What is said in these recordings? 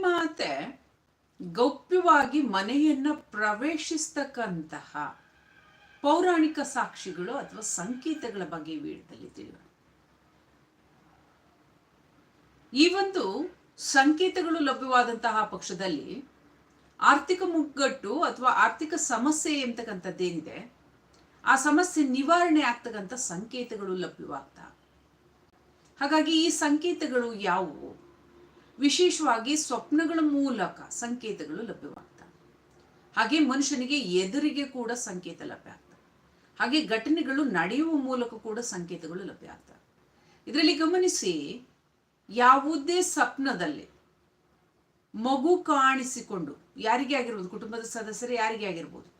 ಮಾತೆ ಗೌಪ್ಯವಾಗಿ ಮನೆಯನ್ನ ಪ್ರವೇಶಿಸ್ತಕ್ಕಂತಹ ಪೌರಾಣಿಕ ಸಾಕ್ಷಿಗಳು ಅಥವಾ ಸಂಕೇತಗಳ ಬಗ್ಗೆ ಈ ವಿಡಿಯೋದಲ್ಲಿ ಈ ಒಂದು ಸಂಕೇತಗಳು ಲಭ್ಯವಾದಂತಹ ಪಕ್ಷದಲ್ಲಿ ಆರ್ಥಿಕ ಮುಗ್ಗಟ್ಟು ಅಥವಾ ಆರ್ಥಿಕ ಸಮಸ್ಯೆ ಎಂತಕ್ಕಂಥದ್ದೇನಿದೆ, ಆ ಸಮಸ್ಯೆ ನಿವಾರಣೆ ಆಗ್ತಕ್ಕಂಥ ಸಂಕೇತಗಳು ಲಭ್ಯವಾಗ್ತಾ. ಹಾಗಾಗಿ ಈ ಸಂಕೇತಗಳು ಯಾವುವು? ವಿಶೇಷವಾಗಿ ಸ್ವಪ್ನಗಳ ಮೂಲಕ ಸಂಕೇತಗಳು ಲಭ್ಯವಾಗ್ತವೆ ಹಾಗೆ ಮನುಷ್ಯನಿಗೆ ಎದುರಿಗೆ ಕೂಡ ಸಂಕೇತ ಲಭ್ಯ ಆಗ್ತವೆ ಹಾಗೆ ಘಟನೆಗಳು ನಡೆಯುವ ಮೂಲಕ ಕೂಡ ಸಂಕೇತಗಳು ಲಭ್ಯ ಆಗ್ತವೆ ಇದರಲ್ಲಿ ಗಮನಿಸಿ ಯಾವುದೇ ಸ್ವಪ್ನದಲ್ಲಿ ಮಗು ಕಾಣಿಸಿಕೊಂಡು, ಯಾರಿಗೆ ಆಗಿರ್ಬೋದು, ಕುಟುಂಬದ ಸದಸ್ಯರೇ ಯಾರಿಗೆ ಆಗಿರ್ಬೋದು,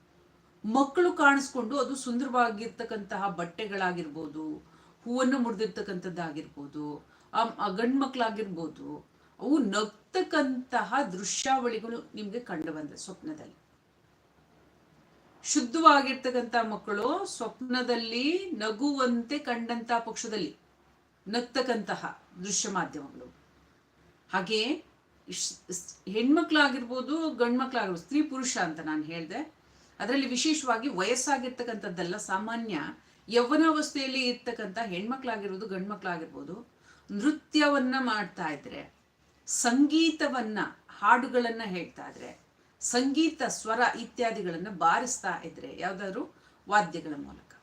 ಮಕ್ಕಳು ಕಾಣಿಸ್ಕೊಂಡು ಅದು ಸುಂದರವಾಗಿರ್ತಕ್ಕಂತಹ ಬಟ್ಟೆಗಳಾಗಿರ್ಬೋದು, ಹೂವನ್ನು ಮುರಿದಿರ್ತಕ್ಕಂಥದ್ದಾಗಿರ್ಬೋದು ಗಂಡು ಮಕ್ಕಳಾಗಿರ್ಬೋದು ಅವು ನಗ್ತಕ್ಕಂತಹ ದೃಶ್ಯಾವಳಿಗಳು ನಿಮ್ಗೆ ಕಂಡು ಬಂದ್ರೆ ಸ್ವಪ್ನದಲ್ಲಿ. ಶುದ್ಧವಾಗಿರ್ತಕ್ಕಂಥ ಮಕ್ಕಳು ಸ್ವಪ್ನದಲ್ಲಿ ನಗುವಂತೆ ಕಂಡಂತ ಪಕ್ಷದಲ್ಲಿ ನಗ್ತಕ್ಕಂತಹ ದೃಶ್ಯ ಮಾಧ್ಯಮಗಳು. ಹಾಗೆ ಹೆಣ್ಮಕ್ಳಾಗಿರ್ಬೋದು ಗಂಡ್ಮಕ್ಳಾಗಿರ್ಬೋದು, ಸ್ತ್ರೀ ಪುರುಷ ಅಂತ ನಾನು ಹೇಳಿದೆ. ಅದರಲ್ಲಿ ವಿಶೇಷವಾಗಿ ವಯಸ್ಸಾಗಿರ್ತಕ್ಕಂಥದ್ದೆಲ್ಲ ಸಾಮಾನ್ಯ ಯೌವನಾವಸ್ಥೆಯಲ್ಲಿ ಇರ್ತಕ್ಕಂಥ ಹೆಣ್ಮಕ್ಳಾಗಿರ್ಬೋದು ಗಂಡ್ಮಕ್ಳಾಗಿರ್ಬೋದು, ನೃತ್ಯವನ್ನ ಮಾಡ್ತಾ ಇದ್ರೆ ಸಂಗೀತವನ್ನ ಹಾಡುಗಳನ್ನ ಹೇಳ್ತಾ ಇದ್ರೆ, ಸಂಗೀತ ಸ್ವರ ಇತ್ಯಾದಿಗಳನ್ನ ಬಾರಿಸ್ತಾ ಇದ್ರೆ ಯಾವ್ದಾದ್ರು ವಾದ್ಯಗಳ ಮೂಲಕ.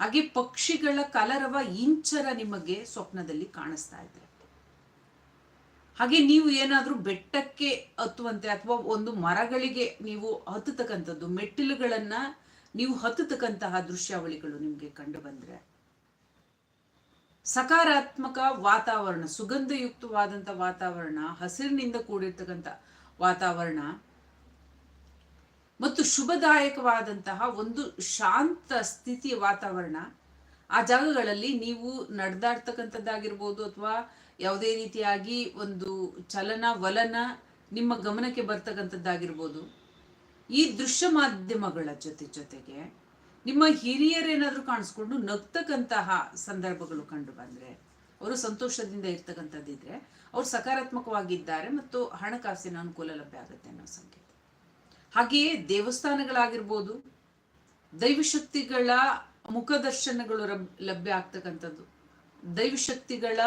ಹಾಗೆ ಪಕ್ಷಿಗಳ ಕಲರವ ಇಂಚರ ನಿಮಗೆ ಸ್ವಪ್ನದಲ್ಲಿ ಕಾಣಿಸ್ತಾ ಇದ್ರೆ. ಹಾಗೆ ನೀವು ಏನಾದ್ರೂ ಬೆಟ್ಟಕ್ಕೆ ಹತ್ತುವಂತೆ ಅಥವಾ ಒಂದು ಮರಗಳಿಗೆ ನೀವು ಹತ್ತತಕ್ಕಂಥದ್ದು, ಮೆಟ್ಟಿಲುಗಳನ್ನ ನೀವು ಹತ್ತತಕ್ಕಂತಹ ದೃಶ್ಯಾವಳಿಗಳು ನಿಮಗೆ ಕಂಡು ಬಂದ್ರೆ ಸಕಾರಾತ್ಮಕ ವಾತಾವರಣ ಸುಗಂಧಯುಕ್ತವಾದಂಥ ವಾತಾವರಣ, ಹಸಿರಿನಿಂದ ಕೂಡಿರ್ತಕ್ಕಂಥ ವಾತಾವರಣ ಮತ್ತು ಶುಭದಾಯಕವಾದಂತಹ ಒಂದು ಶಾಂತ ಸ್ಥಿತಿಯ ವಾತಾವರಣ, ಆ ಜಾಗಗಳಲ್ಲಿ ನೀವು ನಡೆದಾಡ್ತಕ್ಕಂಥದ್ದಾಗಿರ್ಬೋದು ಅಥವಾ ಯಾವುದೇ ರೀತಿಯಾಗಿ ಒಂದು ಚಲನ, ವಲನ ನಿಮ್ಮ ಗಮನಕ್ಕೆ ಬರ್ತಕ್ಕಂಥದ್ದಾಗಿರ್ಬೋದು. ಈ ದೃಶ್ಯ ಮಾಧ್ಯಮಗಳ ಜೊತೆ ಜೊತೆಗೆ ನಿಮ್ಮ ಹಿರಿಯರೇನಾದರೂ ಕಾಣಿಸ್ಕೊಂಡು ನಗ್ತಕ್ಕಂತಹ ಸಂದರ್ಭಗಳು ಕಂಡು ಬಂದರೆ, ಅವರು ಸಂತೋಷದಿಂದ ಇರ್ತಕ್ಕಂಥದ್ದಿದ್ರೆ ಅವ್ರು ಸಕಾರಾತ್ಮಕವಾಗಿದ್ದಾರೆ ಮತ್ತು ಹಣಕಾಸಿನ ಅನುಕೂಲ ಲಭ್ಯ ಆಗುತ್ತೆ ಅನ್ನೋ ಸಂಕೇತ. ಹಾಗೆಯೇ ದೇವಸ್ಥಾನಗಳಾಗಿರ್ಬೋದು, ದೈವಶಕ್ತಿಗಳ ಮುಖದರ್ಶನಗಳು ಲಭ್ಯ ಆಗ್ತಕ್ಕಂಥದ್ದು, ದೈವಶಕ್ತಿಗಳ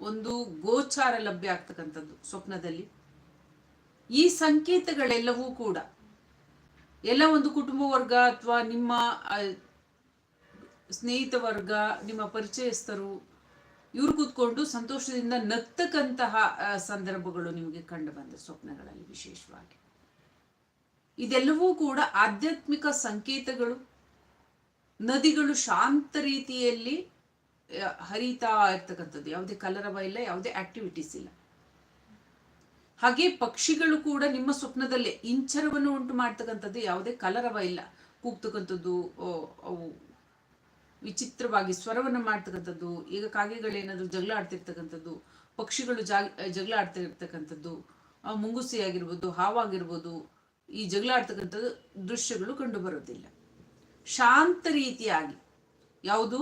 ಒಂದು ಗೋಚಾರ ಲಭ್ಯ ಆಗ್ತಕ್ಕಂಥದ್ದು ಸ್ವಪ್ನದಲ್ಲಿ. ಈ ಸಂಕೇತಗಳೆಲ್ಲವೂ ಕೂಡ ಎಲ್ಲ ಒಂದು ಕುಟುಂಬ ವರ್ಗ ಅಥವಾ ನಿಮ್ಮ ಸ್ನೇಹಿತ ವರ್ಗ, ನಿಮ್ಮ ಪರಿಚಯಸ್ಥರು, ಇವರು ಕೂತ್ಕೊಂಡು ಸಂತೋಷದಿಂದ ನಗ್ತಕ್ಕಂತಹ ಸಂದರ್ಭಗಳು ನಿಮಗೆ ಕಂಡು ಬಂದ ಸ್ವಪ್ನಗಳಲ್ಲಿ ವಿಶೇಷವಾಗಿ. ಇದೆಲ್ಲವೂ ಕೂಡ ಆಧ್ಯಾತ್ಮಿಕ ಸಂಕೇತಗಳು. ನದಿಗಳು ಶಾಂತ ರೀತಿಯಲ್ಲಿ ಹರಿತಾ ಇರ್ತಕ್ಕಂಥದ್ದು. ಯಾವುದೇ ಕಲರವ ಇಲ್ಲ, ಯಾವುದೇ ಆಕ್ಟಿವಿಟೀಸ್ ಇಲ್ಲ. ಹಾಗೆ ಪಕ್ಷಿಗಳು ಕೂಡ ನಿಮ್ಮ ಸ್ವಪ್ನದಲ್ಲೇ ಇಂಚರವನ್ನು ಉಂಟು ಮಾಡ್ತಕ್ಕಂಥದ್ದು ಯಾವುದೇ ಕಲರವ ಇಲ್ಲ. ಕೂಗ್ತಕ್ಕಂಥದ್ದು ಅವು ವಿಚಿತ್ರವಾಗಿ ಸ್ವರವನ್ನು ಮಾಡ್ತಕ್ಕಂಥದ್ದು, ಈಗ ಕಾಗೆಗಳೇನಾದರೂ ಜಗಳ ಆಡ್ತಿರ್ತಕ್ಕಂಥದ್ದು ಪಕ್ಷಿಗಳು ಜಾಗ ಜಗಳ ಆಡ್ತಿರ್ತಕ್ಕಂಥದ್ದು ಮುಂಗುಸಿ ಆಗಿರ್ಬೋದು ಹಾವಾಗಿರ್ಬೋದು, ಈ ಜಗಳ ಆಡ್ತಕ್ಕಂಥದ್ದು ದೃಶ್ಯಗಳು ಕಂಡು ಬರೋದಿಲ್ಲ ಶಾಂತ ರೀತಿಯಾಗಿ, ಯಾವುದು?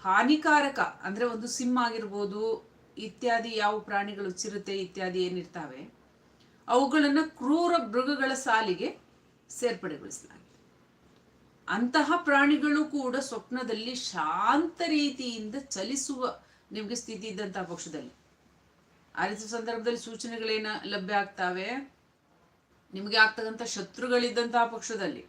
ಹಾನಿಕಾರಕ, ಅಂದ್ರೆ ಒಂದು ಸಿಂಹ ಆಗಿರ್ಬೋದು ಇತ್ಯಾದಿ ಯಾವ ಪ್ರಾಣಿಗಳು ಚಿರತೆ ಇತ್ಯಾದಿ ಏನಿರ್ತಾವೆ, ಅವುಗಳನ್ನು ಕ್ರೂರ ಮೃಗಗಳ ಸಾಲಿಗೆ ಸೇರ್ಪಡೆಗೊಳಿಸಲಾಗಿದೆ. ಅಂತಹ ಪ್ರಾಣಿಗಳು ಕೂಡ ಸ್ವಪ್ನದಲ್ಲಿ ಶಾಂತ ರೀತಿಯಿಂದ ಚಲಿಸುವ ನಿಮಗೆ ಸ್ಥಿತಿ ಇದ್ದಂತಹ ಪಕ್ಷದಲ್ಲಿ. ಆ ರೀತಿ ಸಂದರ್ಭದಲ್ಲಿ ಸೂಚನೆಗಳೇನ ಲಭ್ಯ ಆಗ್ತಾವೆ? ನಿಮಗೆ ಆಗ್ತಕ್ಕಂಥ ಶತ್ರುಗಳಿದ್ದಂತಹ ಪಕ್ಷದಲ್ಲಿ.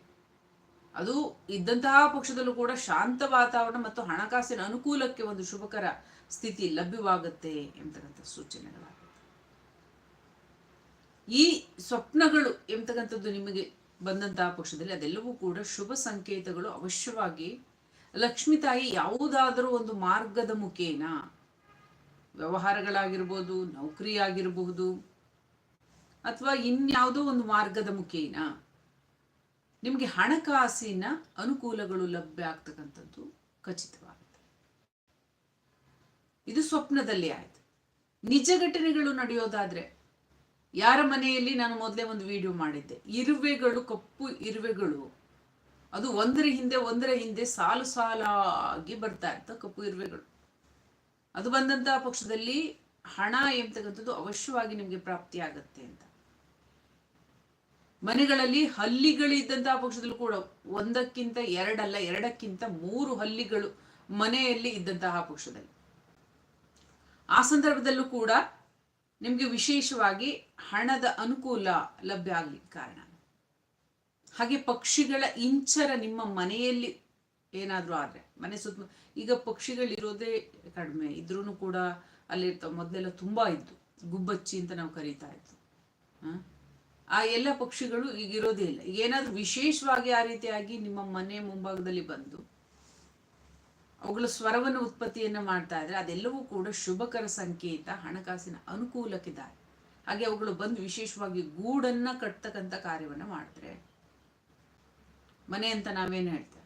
ಅದು ಇದ್ದಂತಹ ಪಕ್ಷದಲ್ಲೂ ಕೂಡ ಶಾಂತ ವಾತಾವರಣ ಮತ್ತು ಹಣಕಾಸಿನ ಅನುಕೂಲಕ್ಕೆ ಒಂದು ಶುಭಕರ ಸ್ಥಿತಿ ಲಭ್ಯವಾಗುತ್ತೆ ಎಂತಕ್ಕಂಥ ಸೂಚನೆಗಳಾಗುತ್ತೆ ಈ ಸ್ವಪ್ನಗಳು ಎಂತಕ್ಕಂಥದ್ದು ನಿಮಗೆ ಬಂದಂತಹ ಪಕ್ಷದಲ್ಲಿ ಅದೆಲ್ಲವೂ ಕೂಡ ಶುಭ ಸಂಕೇತಗಳು ಅವಶ್ಯವಾಗಿ. ಲಕ್ಷ್ಮಿ ತಾಯಿ ಯಾವುದಾದರೂ ಒಂದು ಮಾರ್ಗದ ಮುಖೇನ ವ್ಯವಹಾರಗಳಾಗಿರ್ಬೋದು ನೌಕರಿ ಆಗಿರಬಹುದು ಅಥವಾ ಇನ್ಯಾವುದೋ ಒಂದು ಮಾರ್ಗದ ಮುಖೇನ ನಿಮಗೆ ಹಣಕಾಸಿನ ಅನುಕೂಲಗಳು ಲಭ್ಯ ಆಗ್ತಕ್ಕಂಥದ್ದು ಖಚಿತವಾಗುತ್ತೆ. ಇದು ಸ್ವಪ್ನದಲ್ಲಿ ಆಯ್ತು. ನಿಜ ಘಟನೆಗಳು ನಡೆಯೋದಾದ್ರೆ, ಯಾರ ಮನೆಯಲ್ಲಿ ನಾನು ಮೊದಲೇ ಒಂದು ವಿಡಿಯೋ ಮಾಡಿದ್ದೆ. ಇರುವೆಗಳು, ಕಪ್ಪು ಇರುವೆಗಳು, ಅದು ಒಂದರ ಹಿಂದೆ ಒಂದರ ಹಿಂದೆ ಸಾಲು ಸಾಲಾಗಿ ಬರ್ತಾ ಇರ್ತ ಕಪ್ಪು ಇರುವೆಗಳು. ಅದು ಬಂದಂತಹ ಪಕ್ಷದಲ್ಲಿ ಹಣ ಎಂಬತಕ್ಕಂಥದ್ದು ಅವಶ್ಯವಾಗಿ ನಿಮಗೆ ಪ್ರಾಪ್ತಿ ಆಗತ್ತೆ ಅಂತ. ಮನೆಗಳಲ್ಲಿ ಹಲ್ಲಿಗಳಿದ್ದಂತಹ ಪಕ್ಷದಲ್ಲೂ ಕೂಡ ಒಂದಕ್ಕಿಂತ ಎರಡಲ್ಲ, ಎರಡಕ್ಕಿಂತ ಮೂರು ಹಲ್ಲಿಗಳು ಮನೆಯಲ್ಲಿ ಇದ್ದಂತಹ ಪಕ್ಷದಲ್ಲಿ. ಆ ಸಂದರ್ಭದಲ್ಲೂ ಕೂಡ ನಿಮಗೆ ವಿಶೇಷವಾಗಿ ಹಣದ ಅನುಕೂಲ ಲಭ್ಯ ಆಗ್ಲಿಕ್ಕೆ ಕಾರಣ. ಹಾಗೆ ಪಕ್ಷಿಗಳ ಇಂಚರ ನಿಮ್ಮ ಮನೆಯಲ್ಲಿ ಏನಾದರೂ ಆದರೆ, ಮನೆ ಸುತ್ತ ಈಗ ಪಕ್ಷಿಗಳಿರೋದೇ ಕಡಿಮೆ ಇದ್ರೂ ಕೂಡ ಅಲ್ಲಿರ್ತಾವೆ ಮೊದಲೆಲ್ಲ ತುಂಬ ಇದ್ದು, ಗುಬ್ಬಚ್ಚಿ ಅಂತ ನಾವು ಕರೀತಾ ಇತ್ತು ಆ ಎಲ್ಲ ಪಕ್ಷಿಗಳು ಈಗ ಇರೋದೇ ಇಲ್ಲ. ಏನಾದರೂ ವಿಶೇಷವಾಗಿ ಆ ರೀತಿಯಾಗಿ ನಿಮ್ಮ ಮನೆ ಮುಂಭಾಗದಲ್ಲಿ ಬಂದು ಅವುಗಳ ಸ್ವರವನ್ನು ಉತ್ಪತ್ತಿಯನ್ನ ಮಾಡ್ತಾ ಇದ್ರೆ ಅದೆಲ್ಲವೂ ಕೂಡ ಶುಭಕರ ಸಂಕೇತ, ಹಣಕಾಸಿನ ಅನುಕೂಲಕ್ಕೆ ಹಾಗೆ ಅವುಗಳು ಬಂದು ವಿಶೇಷವಾಗಿ ಗೂಡನ್ನ ಕಟ್ತಕ್ಕಂಥ ಕಾರ್ಯವನ್ನ ಮಾಡಿದ್ರೆ ಮನೆ ಅಂತ ನಾವೇನು ಹೇಳ್ತೇವೆ?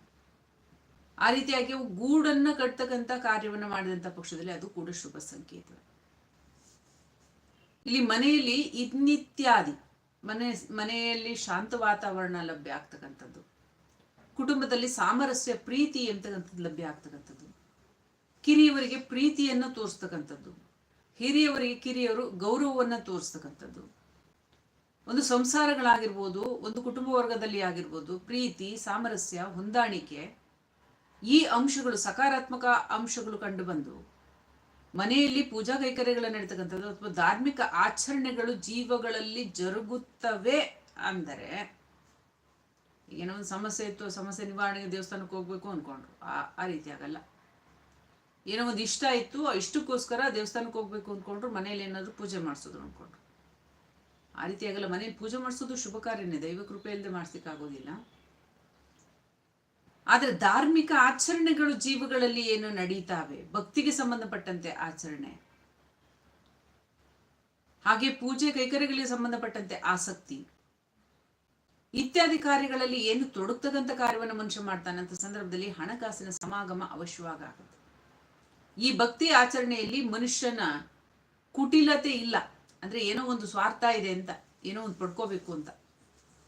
ಆ ರೀತಿಯಾಗಿ ಅವು ಗೂಡನ್ನ ಕಟ್ತಕ್ಕಂಥ ಕಾರ್ಯವನ್ನು ಮಾಡಿದಂಥ ಪಕ್ಷದಲ್ಲಿ ಅದು ಕೂಡ ಶುಭ ಸಂಕೇತ ಇಲ್ಲಿ ಮನೆಯಲ್ಲಿ ಇತ್ನಿತ್ಯಾದಿ ಮನೆ, ಮನೆಯಲ್ಲಿ ಶಾಂತ ವಾತಾವರಣ ಲಭ್ಯ ಆಗ್ತಕ್ಕಂಥದ್ದು. ಕುಟುಂಬದಲ್ಲಿ ಸಾಮರಸ್ಯ, ಪ್ರೀತಿ ಎಂತಕ್ಕಂಥದ್ದು ಲಭ್ಯ ಆಗ್ತಕ್ಕಂಥದ್ದು. ಕಿರಿಯವರಿಗೆ ಪ್ರೀತಿಯನ್ನು ತೋರಿಸ್ತಕ್ಕಂಥದ್ದು. ಹಿರಿಯವರಿಗೆ ಕಿರಿಯವರು ಗೌರವವನ್ನು ತೋರಿಸ್ತಕ್ಕಂಥದ್ದು. ಒಂದು ಸಂಸಾರಗಳಾಗಿರ್ಬೋದು, ಒಂದು ಕುಟುಂಬ ವರ್ಗದಲ್ಲಿ ಆಗಿರ್ಬೋದು, ಪ್ರೀತಿ, ಸಾಮರಸ್ಯ, ಹೊಂದಾಣಿಕೆ ಈ ಅಂಶಗಳು, ಸಕಾರಾತ್ಮಕ ಅಂಶಗಳು ಕಂಡು ಬಂದು ಮನೆಯಲ್ಲಿ ಪೂಜಾ ಕೈಕರ್ಯಗಳನ್ನು ನಡೀತಕ್ಕಂಥದ್ದು ಅಥವಾ ಧಾರ್ಮಿಕ ಆಚರಣೆಗಳು ಜೀವಗಳಲ್ಲಿ ಜರುಗುತ್ತವೆ ಅಂದರೆ, ಏನೋ ಒಂದು ಸಮಸ್ಯೆ ಇತ್ತು, ಸಮಸ್ಯೆ ನಿವಾರಣೆಗೆ ದೇವಸ್ಥಾನಕ್ಕೆ ಹೋಗ್ಬೇಕು ಅಂದ್ಕೊಂಡ್ರು ಆ ಆ ರೀತಿ ಆಗಲ್ಲ. ಏನೋ ಒಂದು ಇಷ್ಟ ಇತ್ತು, ಆ ಇಷ್ಟಕ್ಕೋಸ್ಕರ ದೇವಸ್ಥಾನಕ್ಕೆ ಹೋಗ್ಬೇಕು ಅಂದ್ಕೊಂಡ್ರು ಮನೇಲಿ ಏನಾದರೂ ಪೂಜೆ ಮಾಡಿಸೋದು ಅಂದ್ಕೊಂಡ್ರು ಆ ರೀತಿ ಆಗಲ್ಲ. ಮನೇಲಿ ಪೂಜೆ ಮಾಡಿಸೋದು ಶುಭ ಕಾರ್ಯನೇ, ದೈವ ಕೃಪೆ ಇಲ್ಲದೆ ಆಗೋದಿಲ್ಲ. ಆದರೆ ಧಾರ್ಮಿಕ ಆಚರಣೆಗಳು ಜೀವಗಳಲ್ಲಿ ಏನು ನಡೀತಾವೆ? ಭಕ್ತಿಗೆ ಸಂಬಂಧಪಟ್ಟಂತೆ ಆಚರಣೆ. ಹಾಗೆ ಪೂಜೆ ಕೈಕರ್ಯಗಳಿಗೆ ಸಂಬಂಧಪಟ್ಟಂತೆ ಆಸಕ್ತಿ. ಇತ್ಯಾದಿ ಕಾರ್ಯಗಳಲ್ಲಿ ಏನು ತೊಡಗ್ತಕ್ಕಂಥ ಕಾರ್ಯವನ್ನು ಮನುಷ್ಯ ಮಾಡ್ತಾನಂತ ಸಂದರ್ಭದಲ್ಲಿ ಹಣಕಾಸಿನ ಸಮಾಗಮ ಅವಶ್ಯವಾಗುತ್ತೆ. ಈ ಭಕ್ತಿ ಆಚರಣೆಯಲ್ಲಿ ಮನುಷ್ಯನ ಕುಟಿಲತೆ ಇಲ್ಲ. ಅಂದ್ರೆ ಏನೋ ಒಂದು ಸ್ವಾರ್ಥ ಇದೆ ಅಂತ, ಏನೋ ಒಂದು ಪಡ್ಕೋಬೇಕು ಅಂತ.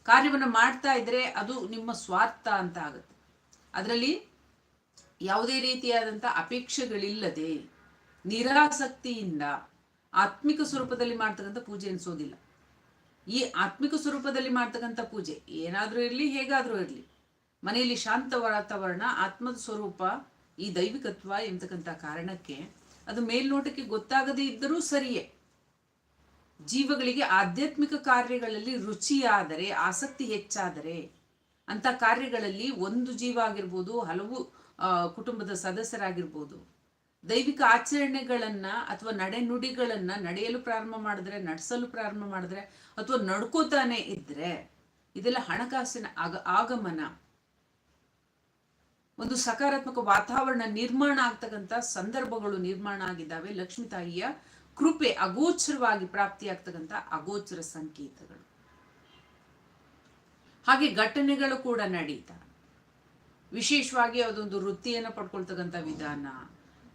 ಕಾರ್ಯವನ್ನು ಮಾಡ್ತಾ ಇದ್ರೆ ಅದು ನಿಮ್ಮ ಸ್ವಾರ್ಥ ಅಂತ ಆಗುತ್ತೆ. ಅದರಲ್ಲಿ ಯಾವುದೇ ರೀತಿಯಾದಂಥ ಅಪೇಕ್ಷೆಗಳಿಲ್ಲದೆ, ನಿರಾಸಕ್ತಿಯಿಂದ ಆತ್ಮಿಕ ಸ್ವರೂಪದಲ್ಲಿ ಮಾಡ್ತಕ್ಕಂಥ ಪೂಜೆ ಅನಿಸೋದಿಲ್ಲ ಈ ಆತ್ಮಿಕ ಸ್ವರೂಪದಲ್ಲಿ ಮಾಡ್ತಕ್ಕಂಥ ಪೂಜೆ ಏನಾದರೂ ಇರಲಿ, ಹೇಗಾದರೂ ಇರಲಿ, ಮನೆಯಲ್ಲಿ ಶಾಂತ ವಾತಾವರಣ, ಆತ್ಮದ ಸ್ವರೂಪ, ಈ ದೈವಿಕತ್ವ ಎಂತಕ್ಕಂಥ ಕಾರಣಕ್ಕೆ ಅದು ಮೇಲ್ನೋಟಕ್ಕೆ ಗೊತ್ತಾಗದೇ ಇದ್ದರೂ ಸರಿಯೇ. ಜೀವಗಳಿಗೆ ಆಧ್ಯಾತ್ಮಿಕ ಕಾರ್ಯಗಳಲ್ಲಿ ರುಚಿಯಾದರೆ, ಆಸಕ್ತಿ ಹೆಚ್ಚಾದರೆ ಅಂತ ಕಾರ್ಯಗಳಲ್ಲಿ ಒಂದು ಜೀವ ಆಗಿರ್ಬೋದು, ಹಲವು ಕುಟುಂಬದ ಸದಸ್ಯರಾಗಿರ್ಬೋದು. ದೈವಿಕ ಆಚರಣೆಗಳನ್ನ ಅಥವಾ ನಡೆನುಡಿಗಳನ್ನ ನಡೆಯಲು ಪ್ರಾರಂಭ ಮಾಡಿದ್ರೆ, ನಡೆಸಲು ಪ್ರಾರಂಭ ಮಾಡಿದ್ರೆ ಅಥವಾ ನಡ್ಕೋತಾನೆ ಇದ್ರೆ, ಇದೆಲ್ಲ ಹಣಕಾಸಿನ ಆಗ, ಆಗಮನ. ಒಂದು ಸಕಾರಾತ್ಮಕ ವಾತಾವರಣ ನಿರ್ಮಾಣ ಆಗ್ತಕ್ಕಂಥ ಸಂದರ್ಭಗಳು ನಿರ್ಮಾಣ ಆಗಿದ್ದಾವೆ. ಲಕ್ಷ್ಮೀ ತಾಯಿಯ ಕೃಪೆ ಅಗೋಚರವಾಗಿ ಪ್ರಾಪ್ತಿಯಾಗ್ತಕ್ಕಂಥ ಅಗೋಚರ ಸಂಕೇತಗಳು. ಹಾಗೆ ಘಟನೆಗಳು ಕೂಡ ನಡೀತಾ. ವಿಶೇಷವಾಗಿ ಅದೊಂದು ವೃತ್ತಿಯನ್ನು ಪಡ್ಕೊಳ್ತಕ್ಕಂಥ ವಿಧಾನ,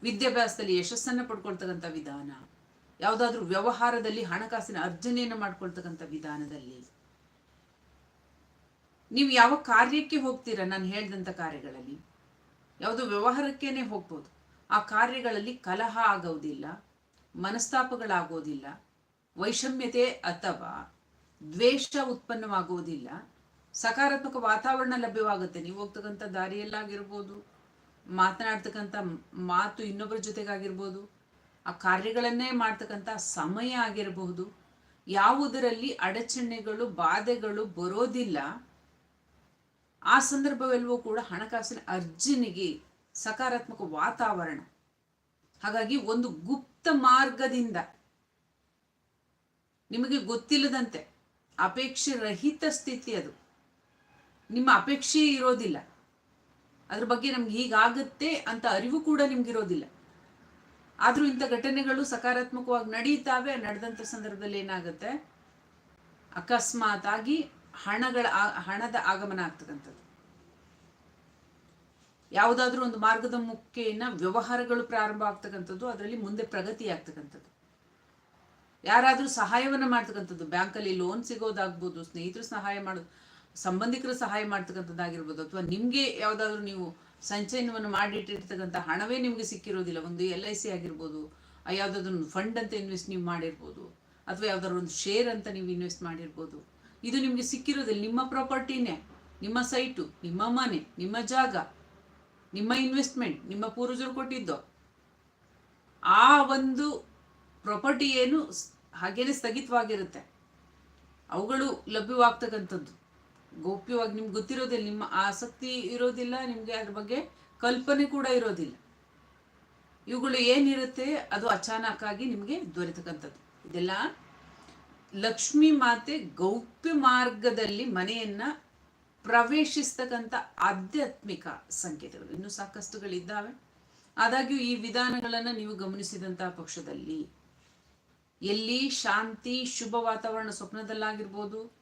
ವಿದ್ಯಾಭ್ಯಾಸದಲ್ಲಿ ಯಶಸ್ಸನ್ನು ಪಡ್ಕೊಳ್ತಕ್ಕಂಥ ವಿಧಾನ, ಯಾವುದಾದ್ರೂ ವ್ಯವಹಾರದಲ್ಲಿ ಹಣಕಾಸಿನ ಅರ್ಜನೆಯನ್ನು ಮಾಡ್ಕೊಳ್ತಕ್ಕಂಥ ವಿಧಾನದಲ್ಲಿ. ನೀವು ಯಾವ ಕಾರ್ಯಕ್ಕೆ ಹೋಗ್ತೀರಾ ನಾನು ಹೇಳಿದಂಥ ಕಾರ್ಯಗಳಲ್ಲಿ? ಯಾವುದೋ ವ್ಯವಹಾರಕ್ಕೇನೆ ಹೋಗ್ಬೋದು. ಆ ಕಾರ್ಯಗಳಲ್ಲಿ ಕಲಹ ಆಗೋದಿಲ್ಲ, ಮನಸ್ತಾಪಗಳಾಗೋದಿಲ್ಲ, ವೈಷಮ್ಯತೆ ಅಥವಾ ದ್ವೇಷ ಉತ್ಪನ್ನವಾಗುವುದಿಲ್ಲ ಸಕಾರಾತ್ಮಕ ವಾತಾವರಣ ಲಭ್ಯವಾಗುತ್ತೆ. ನೀವು ಹೋಗ್ತಕ್ಕಂಥ ದಾರಿಯಲ್ಲಾಗಿರ್ಬೋದು, ಮಾತನಾಡ್ತಕ್ಕಂಥ ಮಾತು ಇನ್ನೊಬ್ಬರ ಜೊತೆಗಾಗಿರ್ಬೋದು, ಆ ಕಾರ್ಯಗಳನ್ನೇ ಮಾಡ್ತಕ್ಕಂಥ ಸಮಯ ಆಗಿರಬಹುದು ಯಾವುದರಲ್ಲಿ ಅಡಚಣೆಗಳು, ಬಾಧೆಗಳು ಬರೋದಿಲ್ಲ, ಆ ಸಂದರ್ಭವೆಲ್ಲವೂ ಕೂಡ ಹಣಕಾಸಿನ ಅರ್ಜನಿಗೆ ಸಕಾರಾತ್ಮಕ ವಾತಾವರಣ. ಹಾಗಾಗಿ ಒಂದು ಗುಪ್ತ ಮಾರ್ಗದಿಂದ ನಿಮಗೆ ಗೊತ್ತಿಲ್ಲದಂತೆ, ಅಪೇಕ್ಷೆ ರಹಿತ ಸ್ಥಿತಿ ಅದು. ನಿಮ್ಮ ಅಪೇಕ್ಷೆ ಇರೋದಿಲ್ಲ. ಅದ್ರ ಬಗ್ಗೆ ನಮ್ಗೆ ಹೀಗಾಗುತ್ತೆ ಅಂತ ಅರಿವು ಕೂಡ ನಿಮ್ಗಿರೋದಿಲ್ಲ. ಆದ್ರೂ ಇಂಥ ಘಟನೆಗಳು ಸಕಾರಾತ್ಮಕವಾಗಿ ನಡೀತಾವೆ, ನಡೆದಂಥ ಸಂದರ್ಭದಲ್ಲಿ ಏನಾಗುತ್ತೆ? ಅಕಸ್ಮಾತ್ ಆಗಿ ಹಣಗಳ ಹಣದ ಆಗಮನ ಆಗ್ತಕ್ಕಂಥದ್ದು ಯಾವುದಾದ್ರೂ ಒಂದು ಮಾರ್ಗದ ಮುಖೇನ ವ್ಯವಹಾರಗಳು ಪ್ರಾರಂಭ ಆಗ್ತಕ್ಕಂಥದ್ದು, ಅದರಲ್ಲಿ ಮುಂದೆ ಪ್ರಗತಿ ಆಗ್ತಕ್ಕಂಥದ್ದು. ಯಾರಾದರೂ ಸಹಾಯವನ್ನು ಮಾಡ್ತಕ್ಕಂಥದ್ದು, ಬ್ಯಾಂಕಲ್ಲಿ ಲೋನ್ ಸಿಗೋದಾಗ್ಬೋದು, ಸ್ನೇಹಿತರು ಸಹಾಯ ಮಾಡೋದು. ಸಂಬಂಧಿಕರು ಸಹಾಯ ಮಾಡ್ತಕ್ಕಂಥದ್ದಾಗಿರ್ಬೋದು ಅಥವಾ ನಿಮಗೆ ಯಾವುದಾದ್ರೂ ನೀವು ಸಂಚಯನವನ್ನು ಮಾಡಿಟ್ಟಿರ್ತಕ್ಕಂಥ ಹಣವೇ ನಿಮಗೆ ಸಿಕ್ಕಿರೋದಿಲ್ಲ, ಒಂದು ಎಲ್ ಐ ಸಿ ಆಗಿರ್ಬೋದು ಯಾವುದಾದ್ರೂ ಫಂಡ್ ಅಂತ ಇನ್ವೆಸ್ಟ್ ನೀವು ಮಾಡಿರ್ಬೋದು, ಅಥವಾ ಯಾವ್ದಾದ್ರು ಒಂದು ಶೇರ್ ಅಂತ ನೀವು ಇನ್ವೆಸ್ಟ್ ಮಾಡಿರ್ಬೋದು, ಇದು ನಿಮಗೆ ಸಿಕ್ಕಿರೋದಿಲ್ಲ. ನಿಮ್ಮ ಪ್ರಾಪರ್ಟಿನೇ ನಿಮ್ಮ ಸೈಟು ನಿಮ್ಮ ಮನೆ, ನಿಮ್ಮ ಜಾಗ, ನಿಮ್ಮ ಇನ್ವೆಸ್ಟ್ಮೆಂಟ್ ನಿಮ್ಮ ಪೂರ್ವಜರು ಕೊಟ್ಟಿದ್ದು. ಆ ಒಂದು ಪ್ರಾಪರ್ಟಿ ಏನು ಹಾಗೇನೆ ಸ್ಥಗಿತವಾಗಿರುತ್ತೆ. ಅವುಗಳು ಲಭ್ಯವಾಗ್ತಕ್ಕಂಥದ್ದು. ಗೌಪ್ಯವಾಗಿ ನಿಮ್ಗೆ ಗೊತ್ತಿರೋದಿಲ್ಲ, ನಿಮ್ಮ ಆಸಕ್ತಿ ಇರೋದಿಲ್ಲ, ನಿಮಗೆ ಅದ್ರ ಬಗ್ಗೆ ಕಲ್ಪನೆ ಕೂಡ ಇರೋದಿಲ್ಲ. ಇವುಗಳು ಏನಿರುತ್ತೆ, ಅದು ಅಚಾನಕ್ ಆಗಿ ನಿಮಗೆ ದೊರೆತಕ್ಕಂಥದ್ದು. ಇದೆಲ್ಲ ಲಕ್ಷ್ಮಿ ಮಾತೆ ಗೌಪ್ಯ ಮಾರ್ಗದಲ್ಲಿ ಮನೆಯನ್ನ ಪ್ರವೇಶಿಸ್ತಕ್ಕಂಥ ಆಧ್ಯಾತ್ಮಿಕ ಸಂಕೇತಗಳು. ಇನ್ನೂ ಸಾಕಷ್ಟುಗಳಿದ್ದಾವೆ. ಆದಾಗ್ಯೂ ಈ ವಿಧಾನಗಳನ್ನು ನೀವು ಗಮನಿಸಿದಂತಹ ಪಕ್ಷದಲ್ಲಿ ಎಲ್ಲಿ ಶಾಂತಿ, ಶುಭ ವಾತಾವರಣ ಸ್ವಪ್ನದಲ್ಲಾಗಿರ್ಬೋದು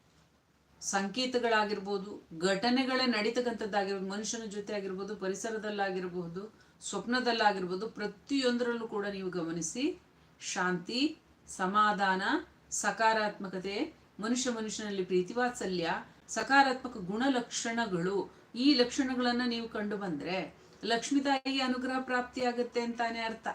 ಸಂಕೇತಗಳಾಗಿರ್ಬೋದು, ಘಟನೆಗಳೇ ನಡೀತಕ್ಕಂಥದ್ದಾಗಿರ್ಬೋದು, ಮನುಷ್ಯನ ಜೊತೆ ಆಗಿರ್ಬೋದು ಪರಿಸರದಲ್ಲಾಗಿರ್ಬಹುದು ಸ್ವಪ್ನದಲ್ಲಾಗಿರ್ಬೋದು, ಪ್ರತಿಯೊಂದರಲ್ಲೂ ಕೂಡ ನೀವು ಗಮನಿಸಿ ಶಾಂತಿ, ಸಮಾಧಾನ, ಸಕಾರಾತ್ಮಕತೆ, ಮನುಷ್ಯ ಮನುಷ್ಯನಲ್ಲಿ ಪ್ರೀತಿ, ವಾತ್ಸಲ್ಯ, ಸಕಾರಾತ್ಮಕ ಗುಣಲಕ್ಷಣಗಳು. ಈ ಲಕ್ಷಣಗಳನ್ನು ನೀವು ಕಂಡು ಬಂದ್ರೆ ಲಕ್ಷ್ಮೀತಾಯಿಗೆ ಅನುಗ್ರಹ ಪ್ರಾಪ್ತಿಯಾಗುತ್ತೆ ಅಂತಾನೆ ಅರ್ಥ.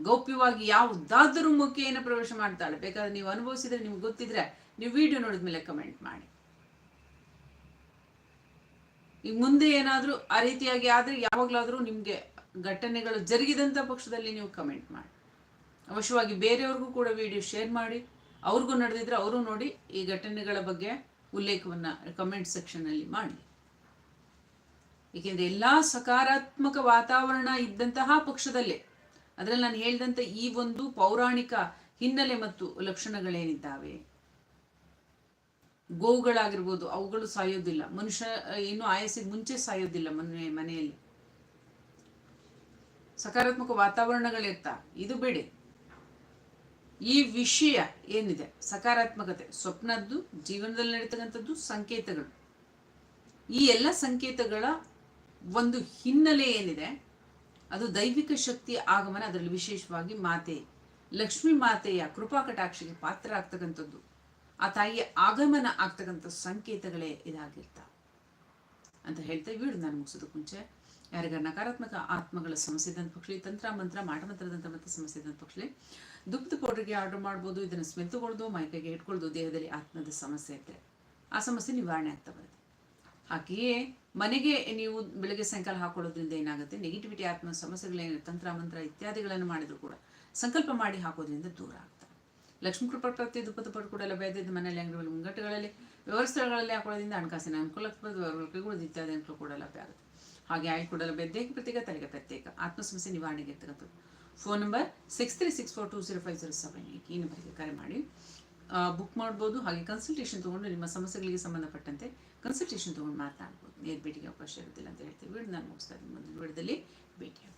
ಗೌಪ್ಯವಾಗಿ ಯಾವುದಾದರೂ ಮುಖೇನ ಪ್ರವೇಶ ಮಾಡ್ತಾಳೆ. ಬೇಕಾದ್ರೆ ನೀವು ಅನುಭವಿಸಿದ್ರೆ, ನಿಮ್ಗೆ ಗೊತ್ತಿದ್ರೆ ನೀವು ವಿಡಿಯೋ ನೋಡಿದ ಮೇಲೆ ಕಮೆಂಟ್ ಮಾಡಿ. ಈಗ ಮುಂದೆ ಏನಾದರೂ ಆ ರೀತಿಯಾಗಿ ಆದರೆ ಯಾವಾಗಲಾದರೂ ನಿಮಗೆ ಘಟನೆಗಳು ಜರುಗಿದಂಥ ಪಕ್ಷದಲ್ಲಿ ನೀವು ಕಮೆಂಟ್ ಮಾಡಿ. ಅವಶ್ಯವಾಗಿ ಬೇರೆಯವ್ರಿಗೂ ಕೂಡ ವಿಡಿಯೋ ಶೇರ್ ಮಾಡಿ. ಅವ್ರಿಗೂ ನಡೆದಿದ್ರೆ ಅವರು ನೋಡಿ ಈ ಘಟನೆಗಳ ಬಗ್ಗೆ ಉಲ್ಲೇಖವನ್ನು ಕಮೆಂಟ್ ಸೆಕ್ಷನಲ್ಲಿ ಮಾಡಿ. ಏಕೆಂದರೆ ಎಲ್ಲ ಸಕಾರಾತ್ಮಕ ವಾತಾವರಣ ಇದ್ದಂತಹ ಪಕ್ಷದಲ್ಲೇ, ಅದರಲ್ಲಿ ನಾನು ಹೇಳಿದಂಥ ಈ ಒಂದು ಪೌರಾಣಿಕ ಹಿನ್ನೆಲೆ ಮತ್ತು ಲಕ್ಷಣಗಳೇನಿದ್ದಾವೆ? ಗೋವುಗಳಾಗಿರ್ಬೋದು, ಅವುಗಳು ಸಾಯೋದಿಲ್ಲ. ಮನುಷ್ಯ ಇನ್ನು ಆಯಸ್ಸಿಗೆ ಮುಂಚೆ ಸಾಯೋದಿಲ್ಲ ಮನೆ, ಮನೆಯಲ್ಲಿ. ಸಕಾರಾತ್ಮಕ ವಾತಾವರಣಗಳಿರ್ತಾ. ಇದು ಬೇಡಿ. ಈ ವಿಷಯ ಏನಿದೆ? ಸಕಾರಾತ್ಮಕತೆ. ಸ್ವಪ್ನದ್ದು, ಜೀವನದಲ್ಲಿ ನಡೀತಕ್ಕಂಥದ್ದು ಸಂಕೇತಗಳು. ಈ ಎಲ್ಲ ಸಂಕೇತಗಳ ಒಂದು ಹಿನ್ನೆಲೆ ಏನಿದೆ? ಅದು ದೈವಿಕ ಶಕ್ತಿಯ ಆಗಮನ, ಅದರಲ್ಲಿ ವಿಶೇಷವಾಗಿ ಮಾತೆ. ಲಕ್ಷ್ಮೀ ಮಾತೆಯ ಕೃಪಾ ಕಟಾಕ್ಷಿಗೆ ಪಾತ್ರ ಆಗ್ತಕ್ಕಂಥದ್ದು ಆ ತಾಯಿಯ ಆಗಮನ ಆಗ್ತಕ್ಕಂಥ ಸಂಕೇತಗಳೇ ಇದಾಗಿರ್ತಾವೆ. ಅಂತ ಹೇಳ್ತಾ ಬಿಡು ನಾನು ಮುಗಿಸೋದಕ್ಕೆ ಮುಂಚೆ ಯಾರಿಗ ನಕಾರಾತ್ಮಕ ಆತ್ಮಗಳ ಸಮಸ್ಯೆ ಇದ್ದಂಥ ಈ ತಂತ್ರ, ಮಂತ್ರ, ಮಾಟ ಮತ್ತು ಸಮಸ್ಯೆ ಇದ್ದಂಥ ಪಕ್ಷಲಿ ದುಪ್ತ ಪೌಡರ್ಗೆ ಆರ್ಡರ್ ಮಾಡ್ಬೋದು, ಇದನ್ನು ಸ್ಮೆಲ್ ತಗೊಳ್ದು ಮೈಕೈಗೆ ಇಟ್ಕೊಳ್ದು, ದೇಹದಲ್ಲಿ ಆತ್ಮದ ಸಮಸ್ಯೆ ಇದ್ದರೆ ಆ ಸಮಸ್ಯೆ ನಿವಾರಣೆ ಆಗ್ತಾ ಬರುತ್ತೆ. ಹಾಗೆಯೇ ಮನೆಗೆ ನೀವು ಬೆಳಗ್ಗೆ ಸಾಯಂಕಾಲ ಹಾಕೊಳ್ಳೋದ್ರಿಂದ ಏನಾಗುತ್ತೆ? ನೆಗೆಟಿವಿಟಿ ಆತ್ಮ ಸಮಸ್ಯೆಗಳೇನು? ತಂತ್ರ, ಮಂತ್ರ ಇತ್ಯಾದಿಗಳನ್ನು ಮಾಡಿದ್ರು ಕೂಡ ಸಂಕಲ್ಪ ಮಾಡಿ ಹಾಕೋದ್ರಿಂದ ದೂರ ಆಗ್ತವೆ ಲಕ್ಷ್ಮೀ ಕೃಪಾ ಪ್ರತಿ ದುಪ್ಪದ ಪಟ್ಟು ಕೂಡ ಲಭ್ಯ ಇದೆ ಮನೆಯಲ್ಲಿ ಅಂಗಡಿಗಳಲ್ಲಿ, ಮುಂಗಟ್ಟುಗಳಲ್ಲಿ, ವ್ಯವಸ್ಥೆಗಳಲ್ಲಿ ಹಾಕೊಳ್ಳೋದ್ರಿಂದ ಹಣಕಾಸಿನ ಅನುಕೂಲ ಇತ್ಯಾದಿ ಅನುಕೂಲ ಕೂಡ ಲಭ್ಯ ಆಗುತ್ತೆ. ಹಾಗೆ ಆಯ್ಕೆ ಕೂಡ ಲಭ್ಯ ಪ್ರತ್ಯೇಕ, ತಲೆಗೆ ಪ್ರತ್ಯೇಕ ಆತ್ಮ ಸಮಸ್ಯೆ ನಿವಾರಣೆಗೆ ಇರ್ತಕ್ಕಂಥದ್ದು. Phone number six three six four two zero five zero seven eight ಈ ನಂಬರ್ಗೆ ಕರೆ ಮಾಡಿ. ಬುಕ್ ಮಾಡ್ಬೋದು, ಹಾಗೆ ಕನ್ಸಲ್ಟೇಷನ್ ತೊಗೊಂಡು ನಿಮ್ಮ ಸಮಸ್ಯೆಗಳಿಗೆ ಸಂಬಂಧಪಟ್ಟಂತೆ ಕನ್ಸಲ್ಟೇಷನ್ ತೊಗೊಂಡು ಮಾತನಾಡ್ಬೋದು. ನೇರ ಭೇಟಿಗೆ ಅವಕಾಶ ಇರೋದಿಲ್ಲ ಅಂತ ಹೇಳ್ತೀವಿ. ನಾನು ಮುಗಿಸ್ತಾ ಇದ್ದೀನಿ. ಮುಂದಿನ ವಿಡಿಯೋದಲ್ಲಿ ಭೇಟಿಯಾಗೋಣ.